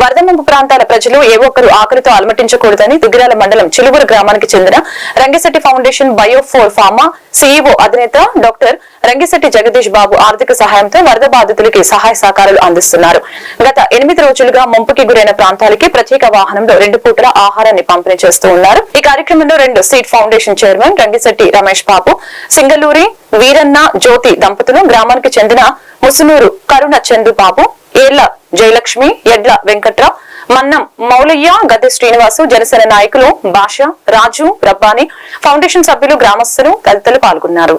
వరద ముంపు ప్రాంతాల ప్రజలు ఏ ఒక్కరు ఆకలితో అలమటించకూడదని దుగ్గిరాల మండలం చిలుగురు గ్రామానికి చెందిన Rangashetti foundation Biophore pharma CEO అధినేత డాక్టర్ రంగిశెట్టి జగదీష్ బాబు ఆర్థిక సహాయంతో వరద బాధితులకి సహాయ సహకారాలు అందిస్తున్నారు. గత ఎనిమిది రోజులుగా ముంపుకి గురైన ప్రాంతాలకి ప్రత్యేక వాహనంలో రెండు పూటల ఆహారాన్ని పంపిణీ చేస్తూ ఉన్నారు. ఈ కార్యక్రమంలో రెండు సీట్ ఫౌండేషన్ చైర్మన్ రంగిశెట్టి రమేష్ బాబు సింగలూరి వీరన్న జ్యోతి దంపతులు గ్రామానికి చెందిన ముసునూరు కరుణ చందు బాబు ఏళ్ళ జయలక్ష్మి ఎడ్ల వెంకట్రావు మన్నం మౌలయ్య గద్దె శ్రీనివాసు జనసేన నాయకులు భాష రాజు రబ్బాని ఫౌండేషన్ సభ్యులు గ్రామస్తులు తదితరులు పాల్గొన్నారు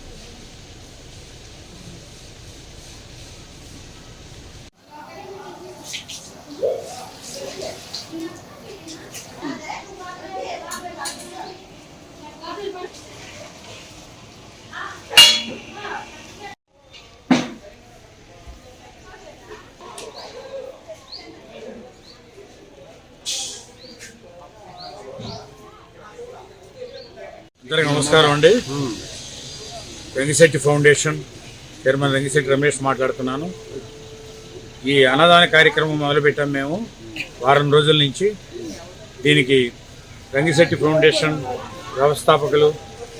అందరికి నమస్కారం అండి. రంగిశెట్టి ఫౌండేషన్ చైర్మన్ రంగిశెట్టి రమేష్ మాట్లాడుతున్నాను. ఈ అన్నదాన కార్యక్రమం మొదలుపెట్టాం మేము వారం రోజుల నుంచి. దీనికి రంగిశెట్టి ఫౌండేషన్ వ్యవస్థాపకులు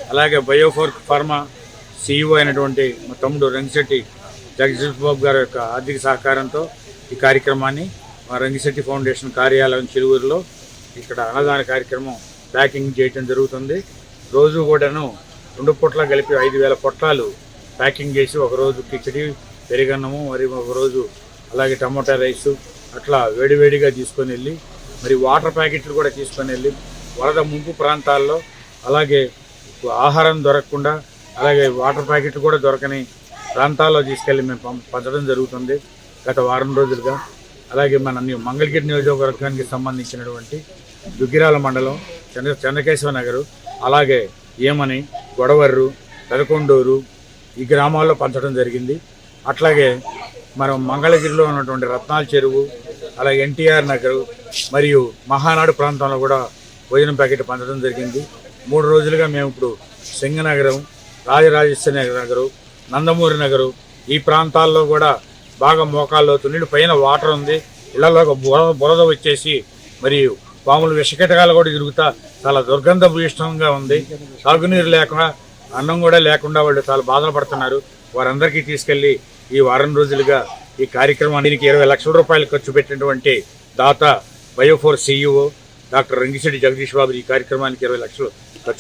అలాగే బయోఫోర్క్ ఫార్మా సీఈఓ అయినటువంటి మా తమ్ముడు రంగిశెట్టి జగదీష్ బాబు గారి యొక్క ఆర్థిక సహకారంతో ఈ కార్యక్రమాన్ని మా రంగిశెట్టి ఫౌండేషన్ కార్యాలయం చిలువూరులో ఇక్కడ అన్నదాన కార్యక్రమం ప్యాకింగ్ చేయటం జరుగుతుంది. రోజు కూడాను రెండు పొట్ల కలిపి ఐదు వేల పొట్లాలు ప్యాకింగ్ చేసి ఒకరోజు కిచడి పెరిగన్నము మరి ఒకరోజు అలాగే టమోటా రైసు అట్లా వేడివేడిగా తీసుకొని వెళ్ళి మరి వాటర్ ప్యాకెట్లు కూడా తీసుకొని వెళ్ళి వరద ముంపు ప్రాంతాల్లో అలాగే ఆహారం దొరకకుండా అలాగే వాటర్ ప్యాకెట్లు కూడా దొరకని ప్రాంతాల్లో తీసుకెళ్ళి మేము పం- పంచడం జరుగుతుంది గత వారం రోజులుగా. అలాగే మన మంగళగిరి నియోజకవర్గానికి సంబంధించినటువంటి దుగ్గిరాల మండలం చంద్ర చంద్రకేశవ నగరు అలాగే ఏమని గొడవర్రు పెదకొండూరు ఈ గ్రామాల్లో పంచడం జరిగింది. అట్లాగే మనం మంగళగిరిలో ఉన్నటువంటి రత్నాల చెరువు అలాగే ఎన్టీఆర్ నగరు మరియు మహానాడు ప్రాంతంలో కూడా భోజనం ప్యాకెట్ పంచడం జరిగింది. మూడు రోజులుగా మేము ఇప్పుడు సింగనగరం రాజరాజేశ్వరి నగరు నందమూరి నగరు ఈ ప్రాంతాల్లో కూడా బాగా మోకాల్లో నీళ్ళు పైన వాటర్ ఉంది. ఇళ్ళలో బురద బురద వచ్చేసి మరియు పాములు విషకటకాలు కూడా తిరుగుతా చాలా దుర్గంధ భూయిష్టంగా ఉంది. సాగునీరు లేకుండా అన్నం కూడా లేకుండా వాళ్ళు చాలా బాధలు పడుతున్నారు. వారందరికీ తీసుకెళ్ళి ఈ వారం రోజులుగా ఈ కార్యక్రమానికి ఇరవై లక్షల రూపాయలు ఖర్చు పెట్టినటువంటి దాత బయోఫోర్ సీఈఓ డాక్టర్ రంగిశెట్టి జగదీష్ బాబు ఈ కార్యక్రమానికి ఇరవై లక్షలు ఖర్చు